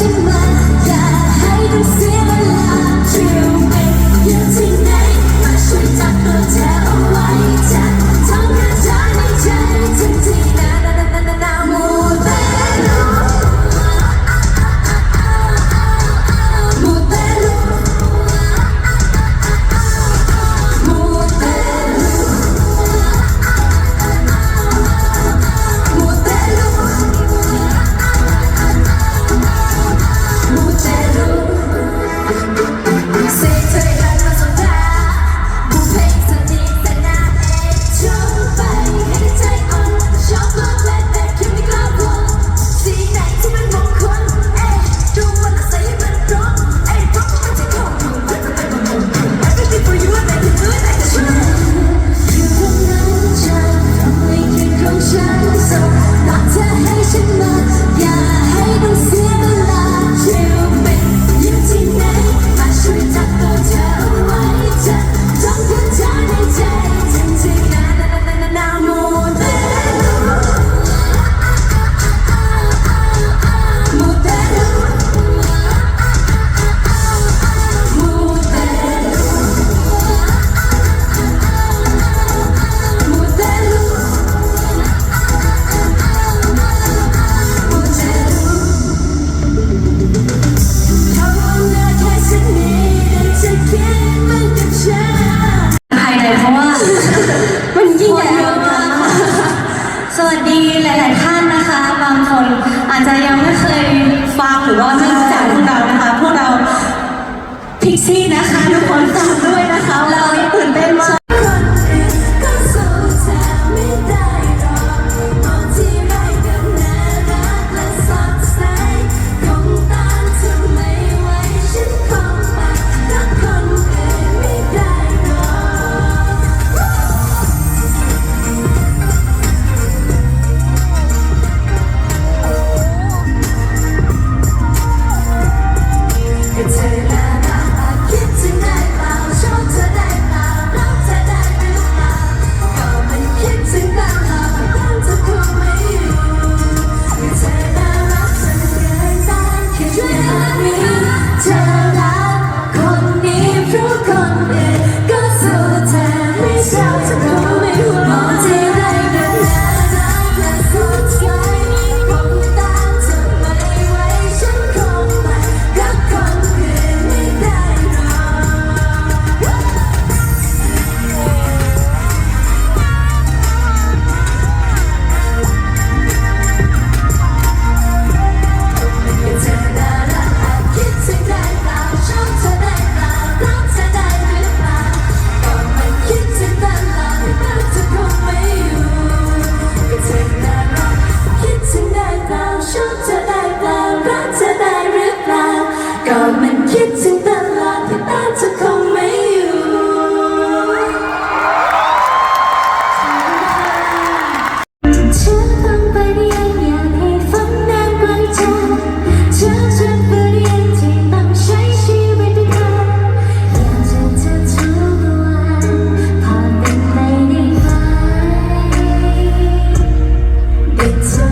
to my ฝากเธอให้ฉันมา อยากให้ต้องเสีย It's